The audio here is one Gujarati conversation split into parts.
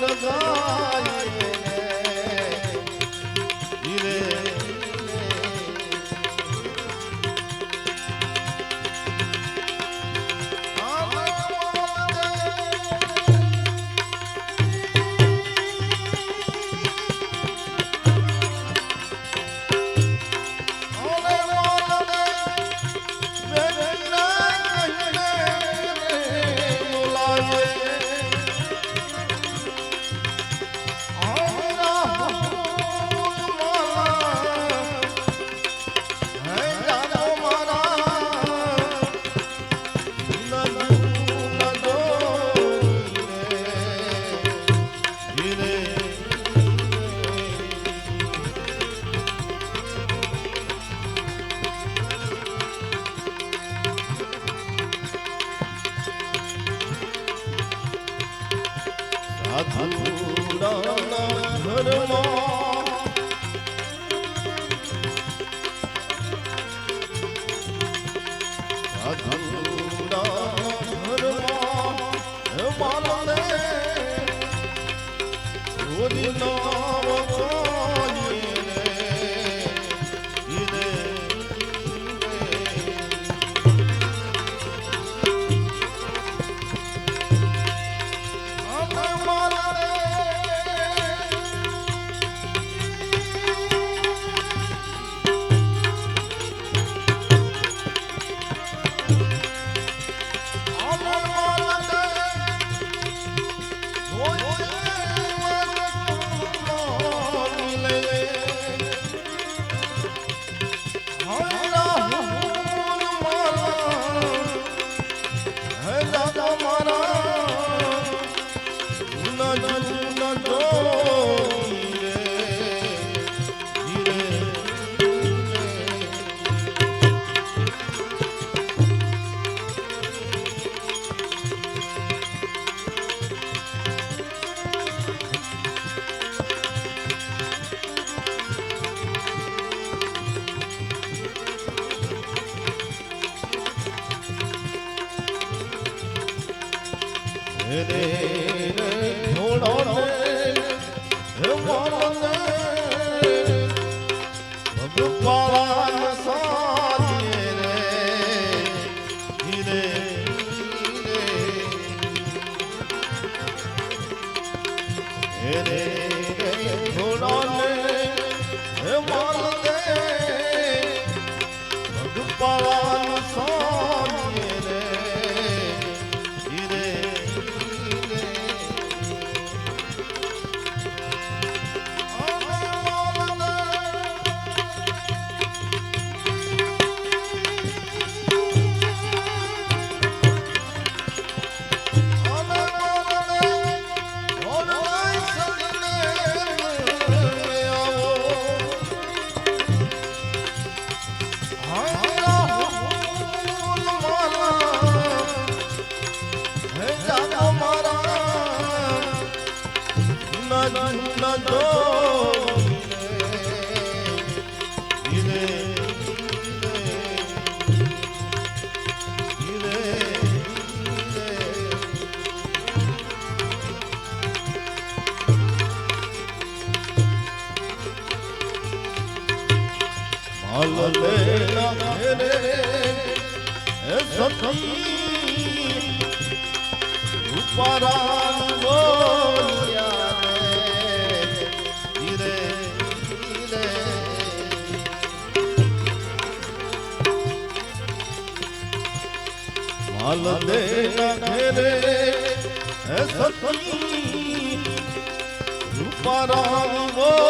জয় રે રે સખી ઉપરા હાલ દેના ઘેરે હે સતમ રૂપારામ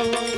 Thank you.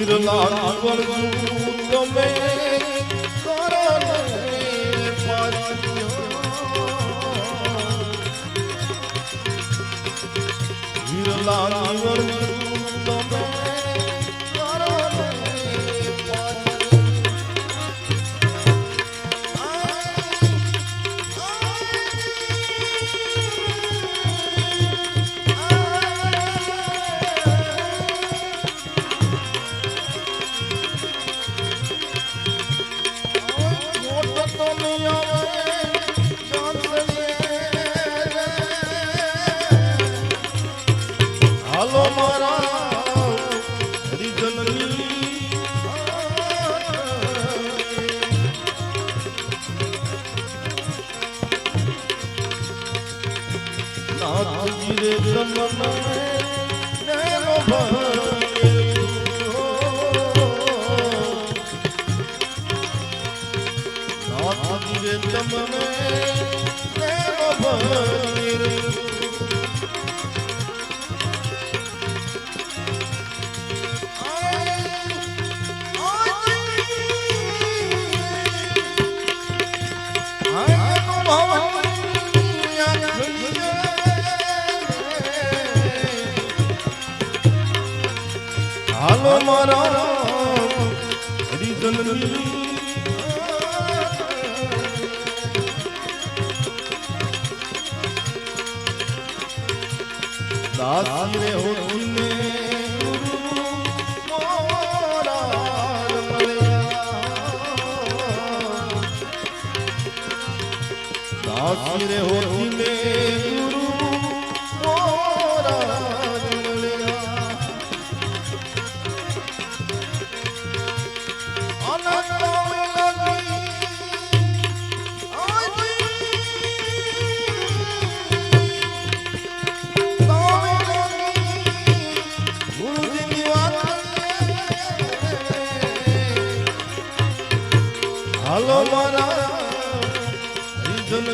વિરલા વળવું તમે વિરલા વળવું મારા હરિજનની દાસ રે હોને દાસ રે હોને હાલો મારા હરિજન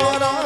મારા